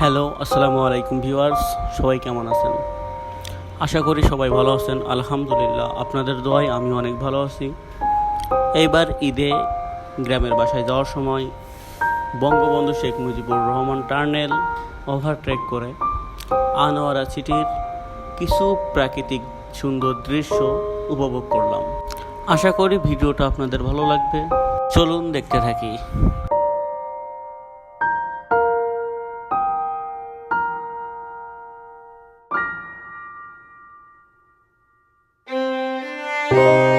Hello, আসসালামু আলাইকুম viewers, সবাই কেমন আছেন? আশা করি সবাই ভালো আছেন, আলহামদুলিল্লাহ। আপনাদের দোয়ায় আমি অনেক ভালো আছি। এইবার ঈদে গ্রামের বাসায় যাওয়ার সময় বঙ্গবন্ধু শেখ মুজিবুর রহমান টার্নেল ওভারট্রেক করে আনোয়ারা সিটির কিছু প্রাকৃতিক সুন্দর দৃশ্য উপভোগ করলাম। আশা করি ভিডিওটা আপনাদের ভালো লাগবে। চলুন দেখতে থাকি। Música